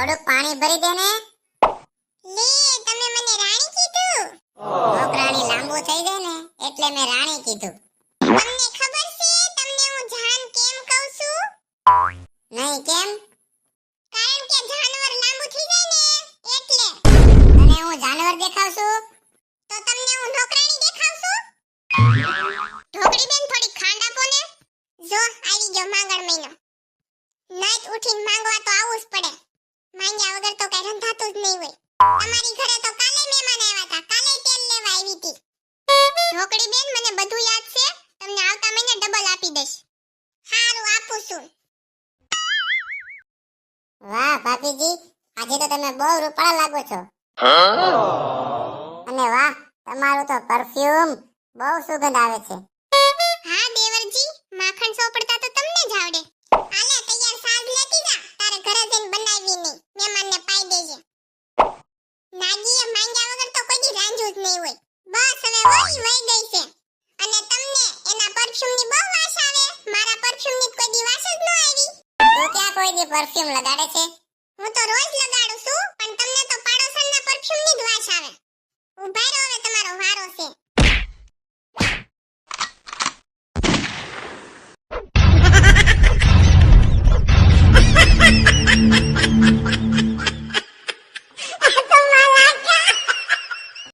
થોડુંક પાણી ભરી દે ને. લે, તમે મને રાણી કીધું? નોકરાણી લાંબુ થઈ જાય ને, એટલે મેં રાણી કીધું. તમને ખબર છે, તમને હું જાન કેમ કહું છું? નહીં, કેમ? કારણ કે જાનવર લાંબુ થઈ જાય ને, એટલે. અને હું જાનવર દેખાવ છું? તો તમને હું નોકરાણી દેખાવ છું? ઢોકળી બેન થોડી ખાંડ આપો ને. જો, આવી ગયો માંગણ મહિનો. નાઈટ ઉઠીને માંગવા તો આવવું જ પડે. માંગ્યા વગર તો કઈ રંધાતું જ નહીં હોય. તમારી ઘરે તો કાલે મહેમાન આવ્યા હતા. કાલે તેલ લેવા આવી હતી. ઢોકળી બેન, મને બધું યાદ છે. તમને આવતા મહિને ડબલ આપી દઈશ. સારું આપું છું. વાહ, ભાભીજી, આજે તો તમે બહુ રૂપાળા લાગો છો. અને વાહ, તમારું તો પરફ્યુમ બહુ સુગંધ આવે છે. હા, દેવરજી, માખણ સોપડતા તો ગઈ હોય. બસ હવે વળી વહી ગઈ છે. અને તમને એના પરફ્યુમની બહુ વાસ આવે. મારા પરફ્યુમની કોઈ દી વાસ જ ન આવી. તો ક્યાં કોઈ દી પરફ્યુમ લગાડે છે? હું તો રોજ લગાડું છું, પણ તમને તો પાડોશના પરફ્યુમની જ વાસ આવે. ઊભા રહો હવે તમારો વારો છે.